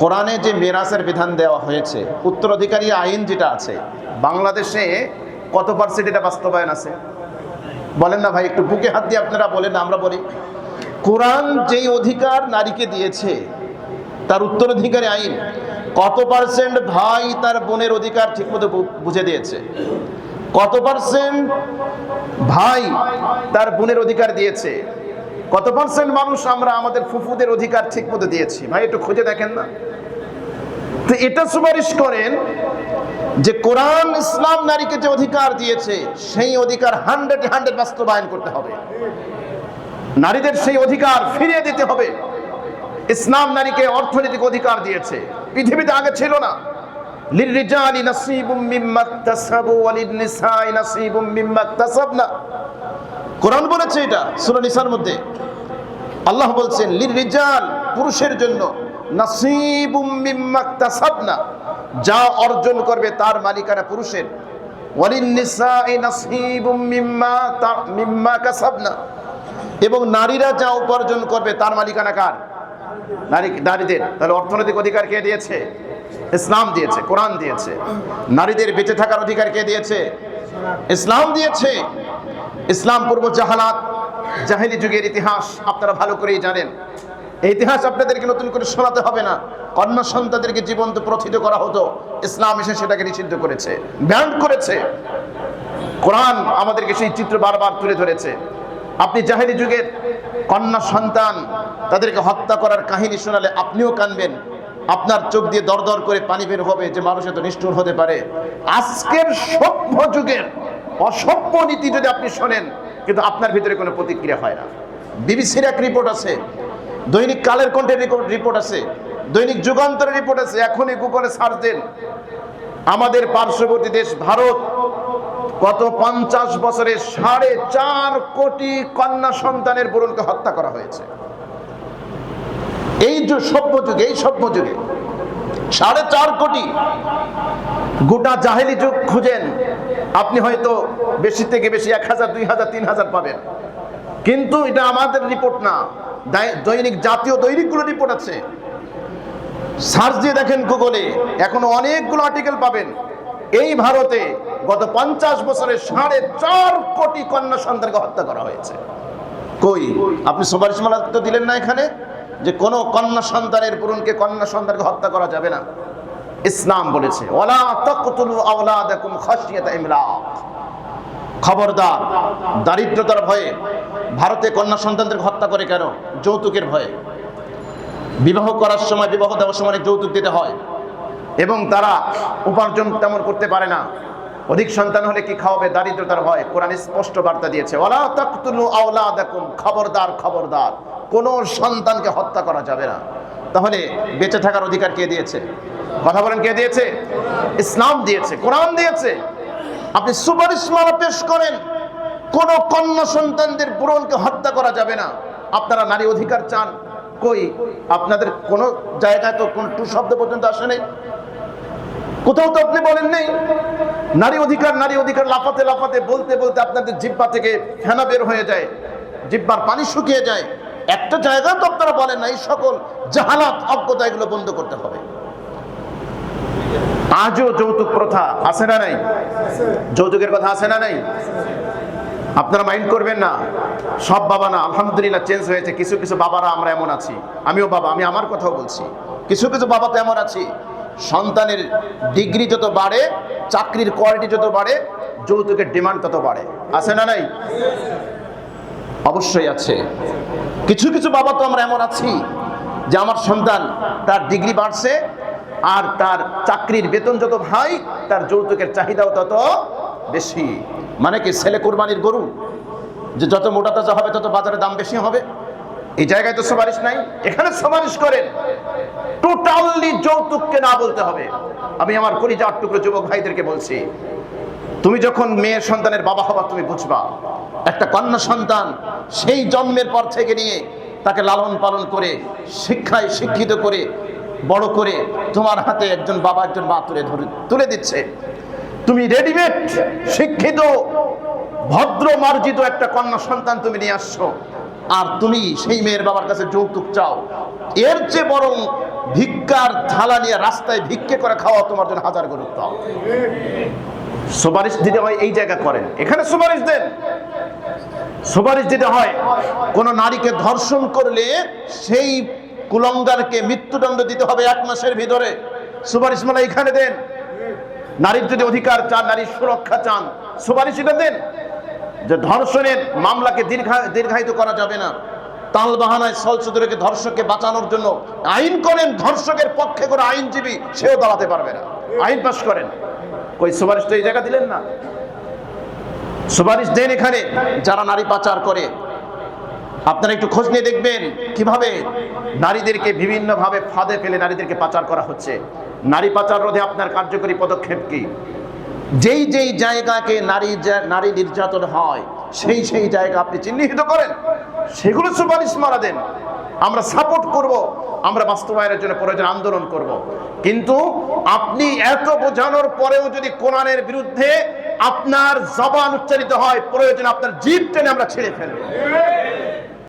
কোরআনে যে মেরাসের বিধান দেওয়া হয়েছে, উত্তরাধিকারী আইন যেটা আছে, বাংলাদেশে কত পার্সেন্ট এটা বাস্তবায়ন আছে? বলেন না ভাই, একটু বুকে হাত দিয়ে আপনারা বলেন, আমরা বলি। কোরআন যেই অধিকার নারীকে দিয়েছে, তার উত্তরাধিকারী আইন, কত পার্সেন্ট ভাই তার বোনের অধিকার ঠিকমতো বুঝে দিয়েছে? কত পার্সেন্ট ভাই তার বোনের অধিকার দিয়েছে? কত পার্সেন্ট মানুষ আমরা আমাদের ফুফুদের অধিকার ঠিক মতো দিয়েছি? ভাই, একটু খুঁজে দেখেন না। তো এটা সুপারিশ করেন যে কোরআন ইসলাম নারীকে যে অধিকার দিয়েছে, সেই অধিকার হান্ড্রেড হান্ড্রেড বাস্তবায়ন করতে হবে। নারীদের সেই অধিকার ফিরিয়ে দিতে হবে। ইসলাম নারীকে অর্থনৈতিক অধিকার দিয়েছে। পৃথিবীতে আগে ছিল না। কোরআন বলেছে এটা, সুরা মধ্যে। আল্লাহ বলছেন লির রিজাল পুরুষের জন্য যা অর্জন করবে তার মালিকানা পুরুষের। এবং নারীরা যা উপার্জন করবে তার মালিকানা কার? নারী, নারীদের। তাহলে অর্থনৈতিক অধিকার কে দিয়েছে? ইসলাম দিয়েছে, কোরআন দিয়েছে। নারীদের বেঁচে থাকার অধিকার কে দিয়েছে? ইসলাম দিয়েছে। ইসলাম পূর্ব জাহালাত, জাহেলি যুগের ইতিহাস আপনারা ভালো করেই জানেন। ইতিহাস আপনাদেরকে নতুন করে শোনাতে হবে না। কন্যা সন্তানদেরকে জীবন্ত প্রথিত করা হতো। ইসলাম এসে সেটাকে নিষিদ্ধ করেছে, ব্যান্ড করেছে। কোরআন আমাদেরকে সেই চিত্র বারবার তুলে ধরেছে। আপনি জাহেলি যুগের কন্যা সন্তান, তাদেরকে হত্যা করার কাহিনী শোনালে আপনিও কানবেন। আপনার চোখ দিয়ে দরদর করে পানি বের হবে যে মানুষ এত নিষ্ঠুর হতে পারে। আজকের সভ্য যুগের অসভ্য নীতি যদি আপনি শোনেন, কিন্তু আপনার ভিতরে কোনো প্রতিক্রিয়া হয় না। বিবিসির এক রিপোর্ট আছে দৈনিক কালের কণ্ঠের রিপোর্ট আছে। দৈনিক যুগান্তরের রিপোর্ট আছে। এখনই গুগলে সার্চ দেন। আমাদের পার্শ্ববর্তী দেশ ভারত গত পঞ্চাশ বছরে সাড়ে চার কোটি কন্যা সন্তানের বোরনকে হত্যা করা হয়েছে। এই যে সভ্য যুগে, এই সভ্য যুগে সাড়ে চার কোটি গোটা জাহেলি যুগ খুঁজেন, আপনি হয়তো বেশি থেকে বেশি এক হাজার, দুই হাজার, তিন হাজার পাবেন। কিন্তু এটা আমাদের রিপোর্ট না। দৈনিক জাতীয় দৈনিকগুলো রিপোর্ট আছে। সার্চ দিয়ে দেখেন গুগলে, এখনও অনেকগুলো আর্টিকেল পাবেন। এই ভারতে গত পঞ্চাশ বছরে সাড়ে চার কোটি কন্যা সন্তানকে হত্যা করা হয়েছে। কই? আপনি সুপারিশমালা তো দিলেন না এখানে? যে কোনো কন্যা সন্তানের পুরনকে কন্যা সন্তানকে হত্যা করা যাবে না। ইসলাম বলেছে ওলা তাকতুলু আওলাদাকুম খাশিয়াতা ইমলাক। খবরদার, দারিদ্রতার ভয়ে ভারতে কন্যা সন্তানদের হত্যা করে কেন? যৌতুকের ভয়ে। বিবাহ করার সময়, বিবাহ দেওয়ার সময় যৌতুক দিতে হয় এবং তারা উপার্জন তেমন করতে পারে না। অধিক সন্তান হলে কি খাওয়াবে? দারিদ্রতার ভয়। কোরআন স্পষ্ট বার্তা দিয়েছে আওলাদাকুম। খবরদার খবরদার। কোন সন্তানকে হত্যা করা যাবে না। তাহলে বেঁচে থাকার অধিকার কে দিয়েছে? কথা বলেন, কে দিয়েছে? ইসলাম দিয়েছে, কোরআন দিয়েছে। আপনি সুপারিশমালা পেশ করেন, কোন কন্যা সন্তানদের পূরণকে হত্যা করা যাবে না। আপনারা নারী অধিকার চান। কই? আপনাদের কোনো জায়গায় তো কোন টু শব্দ পর্যন্ত আসে নাই। কোথাও তো আপনি বলেন নেই। নারী অধিকার নারী অধিকার লাফাতে লাফাতে, বলতে বলতে আপনাদের জিব্বা থেকে ফেনা বের হয়ে যায়। জিব্বার পানি শুকিয়ে যায়। একটা জায়গায় তো আপনারা বলেন না, এই সকল জাহালাত, অজ্ঞতা এগুলো বন্ধ করতে হবে। আজও যৌতুক প্রথা আছে না নাই? যৌতুকের কথা আছে না নাই? আপনারা মাইন্ড করবেন না। সব বাবা না, আলহামদুলিল্লাহ, চেঞ্জ হয়েছে। কিছু কিছু বাবারা আমরা এমন আছি। আমিও বাবা, আমি আমার কথাও বলছি। কিছু কিছু বাবা তো এমন আছি। সন্তানের ডিগ্রি যত বাড়ে, চাকরির কোয়ালিটি যত বাড়ে, যৌতুকের ডিমান্ড তত বাড়ে। আছে না নাই? অবশ্যই আছে। কিছু কিছু বাবা তো আমরা এমন আছি যে আমার সন্তান তার ডিগ্রি বাড়ছে আর তার চাকরির বেতন যত ভাই, তার যৌতুকের চাহিদাও তত বেশি। মানে কি, ছেলে কোরবানির গরু, যে যত মোটা তাজা হবে, তত বাজারে দাম বেশি হবে। এই জায়গায় তো সুপারিশ নাই। এখানে সুপারিশ করেন। টোটালি যৌতুককে না বলতে হবে। আমি আমার কলিজার টুকরো যুবক ভাইদেরকে বলছি, তুমি যখন মেয়ের সন্তানের বাবা হবা, তুমি বুঝবা, একটা কন্যা সন্তান সেই জন্মের পর থেকে নিয়ে তাকে লালন পালন করে, শিক্ষায় শিক্ষিত করে বড় করে তোমার হাতে একজন বাবা, একজন মা তুলে ধরে, তুলে দিচ্ছে। তুমি রেডিমেড শিক্ষিত, ভদ্র, মার্জিত একটা কন্যা সন্তান তুমি নিয়ে আসছো। আর তুমি সেই মেয়ের বাবার কাছে যৌতুক চাও। এর চেয়ে বরং ভিক্ষার থালা নিয়ে রাস্তায় ভিক্ষে করে খাওয়া তোমার জন্য হাজার গুরুত্ব সুপারিশ দিতে হয় এই জায়গা করেন। এখানে সুপারিশ দেন। সুপারিশ দিতে হয়। কোন নারীকে ধর্ষণ করলে সেই কুলঙ্গারকে মৃত্যুদণ্ড দিতে হবে এক মাসের ভিতরে। সুপারিশ মালা এখানে দেন। নারীর যদি অধিকার চান, নারীর সুরক্ষা চান, সুপারিশ এটা দেন। যে ধর্ষণের মামলাকে দীর্ঘা দীর্ঘায়িত করা যাবে না। তাল বাহানায় সলসুদরকে ধর্ষককে বাঁচানোর জন্য আইন করেন, ধর্ষকের পক্ষে করে আইনজীবী, সেও দাঁড়াতে পারবে না। আইন পাশ করেন। কই, সুপারিশ তো এই জায়গা দিলেন না। সুপারিশ দেন এখানে, যারা নারী পাচার করে। আপনারা একটু খোঁজ নিয়ে দেখবেন কীভাবে নারীদেরকে বিভিন্নভাবে ফাঁদে ফেলে নারীদেরকে পাচার করা হচ্ছে। নারী পাচার রোধে আপনার কার্যকরী পদক্ষেপ কি? যেই যেই জায়গাকে নারী নারী নির্যাতন হয়, সেই সেই জায়গা আপনি চিহ্নিত করেন। সেগুলো সুপারিশ মারা দেন। আমরা সাপোর্ট করব, আমরা বাস্তবায়নের জন্য প্রয়োজন আন্দোলন করব। কিন্তু আপনি এত বোঝানোর পরেও যদি কোরআনের বিরুদ্ধে আপনার জবান উচ্চারিত হয়, প্রয়োজন আপনার জীব টেনে আমরা ছেড়ে ফেলব।